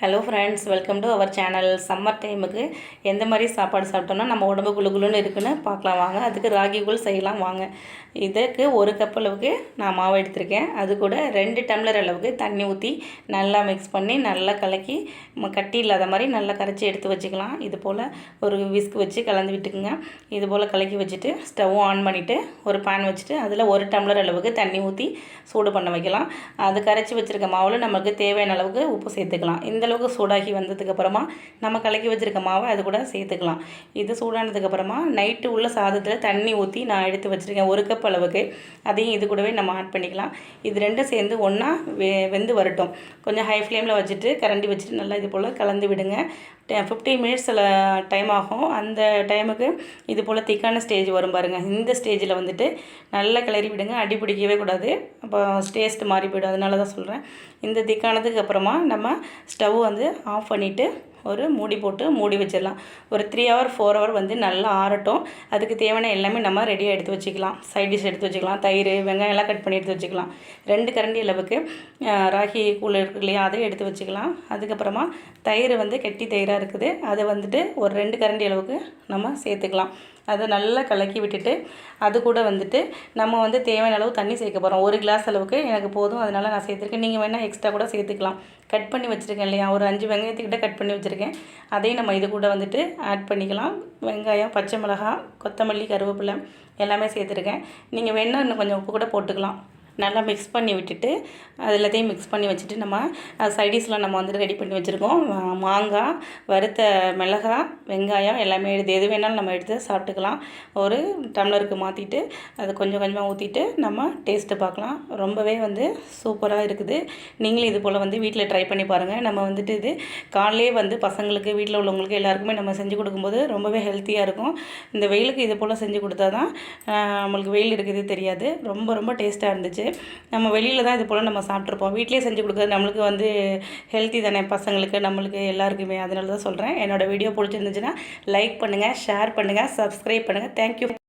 Hello friends welcome to our channel summer டைமுக்கு எந்த மாதிரி சாப்பாடு சாப்பிட்டோம்னா நம்ம உடம்பு குளு குளுன்னு இருக்குன்னு பார்க்கலாம். வாங்க அதுக்கு ராகி கூழ் செய்யலாம். வாங்க. இதுக்கு ஒரு கப் அளவுக்கு நான் மாவு எடுத்திருக்கேன். அது கூட ரெண்டு டம்ளர் அளவுக்கு தண்ணி ஊற்றி நல்லா மிக்ஸ் பண்ணி நல்லா கலக்கி கட்டி இல்லாத மாதிரி நல்லா கரைச்சி எடுத்து வச்சுக்கலாம். இது போல் ஒரு விஸ்க் வச்சு கலந்து விட்டுக்குங்க. இது போல் கலக்கி வச்சுட்டு ஸ்டவ்வும் ஆன் பண்ணிவிட்டு ஒரு பேன் வச்சுட்டு அதில் ஒரு டம்ளர் அளவுக்கு தண்ணி ஊற்றி சூடு பண்ண வைக்கலாம். அது கரைச்சி வச்சுருக்க மாவில் நமக்கு தேவையான அளவுக்கு உப்பு சேர்த்துக்கலாம். இந்த அளவுக்கு சூடாகி வந்ததுக்கப்புறமா நம்ம கலக்கி வச்சுருக்க மாவை அது கூட சேர்த்துக்கலாம். இது சூடானதுக்கப்புறமா நைட்டு உள்ள சாதத்தில் தண்ணி ஊற்றி நான் எடுத்து வச்சுருக்கேன் ஒரு கப் அளவுக்கு. அதையும் இது கூடவே நம்ம ஆட் பண்ணிக்கலாம். இது ரெண்டும் சேர்ந்து ஒன்றா வெ வெந்து வரட்டும். கொஞ்சம் ஹை ஃப்ளேமில் வச்சுட்டு கரண்டி வச்சுட்டு நல்லா இது போல் கலந்து விடுங்க. ஃபிஃப்டீன் மினிட்ஸில் டைம் ஆகும். அந்த டைமுக்கு இது போல் திக்கான ஸ்டேஜ் வரும் பாருங்கள் இந்த ஸ்டேஜில் வந்துட்டு நல்லா கிளறி விடுங்க. அடி பிடிக்கவே கூடாது. அப்போ டேஸ்ட் மாறி போயிடும். அதனால தான் சொல்கிறேன் இந்த திக்கானதுக்கு அப்புறமா நம்ம ஸ்டவ் வந்து ஆஃப் பண்ணிவிட்டு ஒரு மூடி போட்டு மூடி வச்சிடலாம். ஒரு த்ரீ ஹவர் ஃபோர் ஹவர் வந்து நல்லா ஆறட்டும். அதுக்கு தேவையான எல்லாமே நம்ம ரெடியாக எடுத்து வச்சுக்கலாம். சைட் டிஷ் எடுத்து வச்சுக்கலாம். தயிர் வெங்காயம் எல்லாம் கட் பண்ணி எடுத்து வச்சுக்கலாம். ரெண்டு கரண்டி அளவுக்கு ராகி கூழ் இருக்கு இல்லையா அதை எடுத்து வச்சுக்கலாம். அதுக்கப்புறமா தயிர் வந்து கெட்டி தயிராக இருக்குது. அதை வந்துட்டு ஒரு ரெண்டு கரண்டி அளவுக்கு நம்ம சேர்த்துக்கலாம். அதை நல்லா கலக்கி விட்டுட்டு அது கூட வந்துட்டு நம்ம வந்து தேவையான அளவு தண்ணி சேர்க்க போகிறோம் ஒரு கிளாஸ் அளவுக்கு எனக்கு போதும் அதனால் நான் சேர்த்துருக்கேன். நீங்கள் வேணால் எக்ஸ்ட்ரா கூட சேர்த்துக்கலாம். கட் பண்ணி வச்சுருக்கேன் இல்லையா? ஒரு அஞ்சு வெங்காயத்துக்கிட்ட கட் பண்ணி வச்சுருக்கேன். அதையும் நம்ம இது கூட வந்துட்டு ஆட் பண்ணிக்கலாம். வெங்காயம் பச்சை மிளகாய் கொத்தமல்லி கருவேப்பிலை எல்லாமே சேர்த்துருக்கேன். நீங்கள் வேணால் இன்னும் கொஞ்சம் உப்பு கூட போட்டுக்கலாம். நல்லா மிக்ஸ் பண்ணி விட்டுட்டு அது எல்லாத்தையும் மிக்ஸ் பண்ணி வச்சுட்டு நம்ம சைடிஷ்லாம் நம்ம வந்துட்டு ரெடி பண்ணி வச்சுருக்கோம். மாங்காய் வறுத்த மிளகாய் வெங்காயம் எல்லாமே எடுத்து எது வேணாலும் நம்ம எடுத்து சாப்பிட்டுக்கலாம். ஒரு டம்ளருக்கு மாற்றிட்டு அது கொஞ்சம் கொஞ்சமாக ஊற்றிட்டு நம்ம டேஸ்ட்டு பார்க்கலாம். ரொம்பவே வந்து சூப்பராக இருக்குது. நீங்களும் இது போல் வந்து வீட்டில் ட்ரை பண்ணி பாருங்கள் நம்ம வந்துட்டு இது காலையிலே வந்து பசங்களுக்கு வீட்டில் உள்ளவங்களுக்கு எல்லாருக்குமே நம்ம செஞ்சு கொடுக்கும்போது ரொம்பவே ஹெல்த்தியாக இருக்கும். இந்த வெயிலுக்கு இது போல் செஞ்சு கொடுத்தா தான் நம்மளுக்கு வெயில் இருக்குது தெரியாது. ரொம்ப ரொம்ப டேஸ்ட்டாக இருந்துச்சு. நம்ம வெளியில் தான் இது போல் நம்ம சாப்பிட்ருப்போம் வீட்டிலே செஞ்சு கொடுக்குறது நம்மளுக்கு வந்து ஹெல்த்தி தானே பசங்களுக்கு நம்மளுக்கு எல்லாருக்குமே. அதனால தான் சொல்கிறேன் என்னோடய வீடியோ பிடிச்சிருந்துச்சுன்னா லைக் பண்ணுங்கள் ஷேர் பண்ணுங்கள் சப்ஸ்கிரைப் பண்ணுங்கள் தேங்க்யூ